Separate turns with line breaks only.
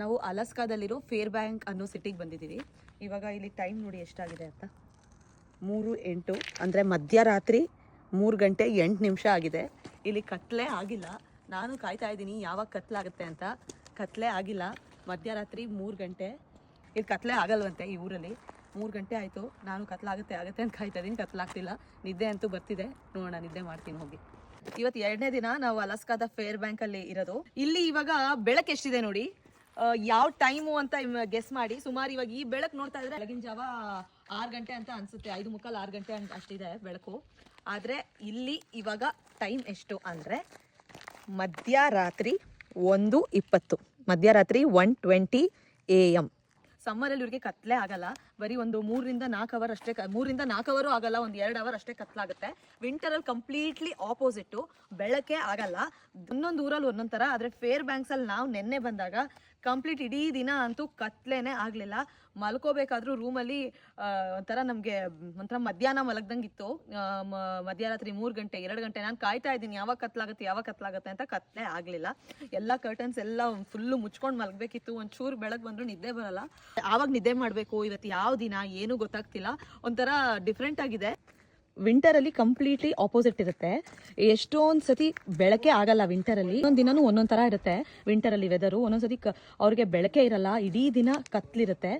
ನಾವು ಅಲಸ್ಕಾದಲ್ಲಿರೋ fair bank ಅನ್ನೋ ಸಿಟಿಗೆ ಬಂದಿದ್ದೀವಿ. ಇವಾಗ ಇಲ್ಲಿ ಟೈಮ್ ನೋಡಿ ಎಷ್ಟಾಗಿದೆ ಅಂತ. ಮೂರು ಎಂಟು, ಅಂದರೆ ಮಧ್ಯರಾತ್ರಿ ಮೂರು ಗಂಟೆ ಎಂಟು ನಿಮಿಷ ಆಗಿದೆ. ಇಲ್ಲಿ ಕತ್ಲೆ ಆಗಿಲ್ಲ. ನಾನು ಕಾಯ್ತಾ ಇದ್ದೀನಿ ಯಾವಾಗ ಕತ್ಲಾಗುತ್ತೆ ಅಂತ. ಕತ್ಲೆ ಆಗಿಲ್ಲ. ಮಧ್ಯರಾತ್ರಿ ಮೂರು ಗಂಟೆ. ಇಲ್ಲಿ ಕತ್ಲೆ ಆಗಲ್ವಂತೆ ಈ ಊರಲ್ಲಿ. ಮೂರು ಗಂಟೆ ಆಯಿತು. ನಾನು ಕತ್ಲಾಗುತ್ತೆ ಆಗುತ್ತೆ ಅಂತ ಕಾಯ್ತಾ ಇದ್ದೀನಿ. ಕತ್ಲಾಗ್ತಿಲ್ಲ ನಿದ್ದೆ ಅಂತೂ ಬರ್ತಿದೆ. ನೋಡೋಣ, ನಿದ್ದೆ ಮಾಡ್ತೀನಿ ಹೋಗಿ. ಇವತ್ತು ಎರಡನೇ ದಿನ ನಾವು ಅಲಸ್ಕಾದ ಫೇರ್ ಬ್ಯಾಂಕ್ ಅಲ್ಲಿ ಇರೋದು. ಇಲ್ಲಿ ಇವಾಗ ಬೆಳಕು ಎಷ್ಟಿದೆ ನೋಡಿ. ಯಾವ ಟೈಮು ಅಂತ ಗೆಸ್ ಮಾಡಿ. ಸುಮಾರು ಇವಾಗ ಈ ಬೆಳಕು ನೋಡ್ತಾ ಇದ್ರೆ ಬೆಳಗಿನ ಜಾವ ಆರು ಗಂಟೆ ಅಂತ ಅನ್ಸುತ್ತೆ. ಐದು ಮುಕ್ಕಾಲು ಆರು ಗಂಟೆ ಅಂತ ಅಷ್ಟಿದೆ ಬೆಳಕು. ಆದ್ರೆ ಇಲ್ಲಿ ಇವಾಗ ಟೈಮ್ ಎಷ್ಟು ಅಂದ್ರೆ ಮಧ್ಯರಾತ್ರಿ ಒಂದು ಇಪ್ಪತ್ತು. ಮಧ್ಯರಾತ್ರಿ ಒನ್ ಟ್ವೆಂಟಿ ಎ ಎಂ ಸಮ್ಮರಲ್ಲಿ ಇವ್ರಿಗೆ ಕತ್ಲೆ ಆಗಲ್ಲ. ಬರೀ ಒಂದು ಮೂರರಿಂದ ನಾಲ್ಕು ಅವರ್ ಅಷ್ಟೇ ಮೂರಿಂದ ನಾಲ್ಕು ಅವರು ಆಗಲ್ಲ, ಒಂದು ಎರಡು ಅವರ್ ಅಷ್ಟೇ ಕತ್ಲಾಗುತ್ತೆ. ವಿಂಟರಲ್ಲಿ ಕಂಪ್ಲೀಟ್ಲಿ ಆಪೋಸಿಟ್ಟು ಬೆಳಕೆ ಆಗಲ್ಲ. ಒಂದೊಂದು ಊರಲ್ಲಿ ಒಂದೊಂದು ಥರ, ಆದರೆ ಫೇರ್ ಬ್ಯಾಂಕ್ಸಲ್ಲಿ ನಾವು ನಿನ್ನೆ ಬಂದಾಗ ಕಂಪ್ಲೀಟ್ ಇಡೀ ದಿನ ಅಂತೂ ಕತ್ಲೇನೆ ಆಗಲಿಲ್ಲ. ಮಲ್ಕೋಬೇಕಾದ್ರೂ ರೂಮಲ್ಲಿ ಒಂಥರ ನಮಗೆ ಒಂಥರ ಮಧ್ಯಾಹ್ನ ಮಲಗ್ದಂಗೆ ಇತ್ತು. ಮಧ್ಯರಾತ್ರಿ ಮೂರು ಗಂಟೆ, ಎರಡು ಗಂಟೆ, ನಾನು ಕಾಯ್ತಾ ಇದ್ದೀನಿ, ಯಾವಾಗ ಕತ್ಲಾಗುತ್ತೆ ಯಾವಾಗ ಕತ್ಲಾಗುತ್ತೆ ಅಂತ ಕತ್ಲೆ ಆಗಲಿಲ್ಲ. ಎಲ್ಲ ಕರ್ಟನ್ಸ್ ಎಲ್ಲ ಫುಲ್ಲು ಮುಚ್ಕೊಂಡು ಮಲಗಬೇಕಿತ್ತು. ಒಂಚೂರು ಬೆಳಗ್ಗೆ ಬಂದರೂ ನಿದ್ದೆ ಬರಲ್ಲ. ಆವಾಗ ನಿದ್ದೆ ಮಾಡಬೇಕು? ಇವತ್ತು ಯಾವ ದಿನ, ಏನು ಗೊತ್ತಾಗ್ತಿಲ್ಲ. ಒಂಥರ ಡಿಫ್ರೆಂಟ್ ಆಗಿದೆ. ವಿಂಟರಲ್ಲಿ ಕಂಪ್ಲೀಟ್ಲಿ ಆಪೋಸಿಟ್ ಇರುತ್ತೆ. ಎಷ್ಟೊಂದು ಸತಿ ಬೆಳಕೆ ಆಗಲ್ಲ ವಿಂಟರಲ್ಲಿ ಒಂದೊಂದು ದಿನನೂ ಒಂದೊಂದು ಥರ ಇರುತ್ತೆ. ವಿಂಟರಲ್ಲಿ ವೆದರು ಒಂದೊಂದು ಸತಿ ಅವ್ರಿಗೆ ಬೆಳಕೆ ಇರಲ್ಲ. ಇಡೀ ದಿನ ಕತ್ಲಿರುತ್ತೆ.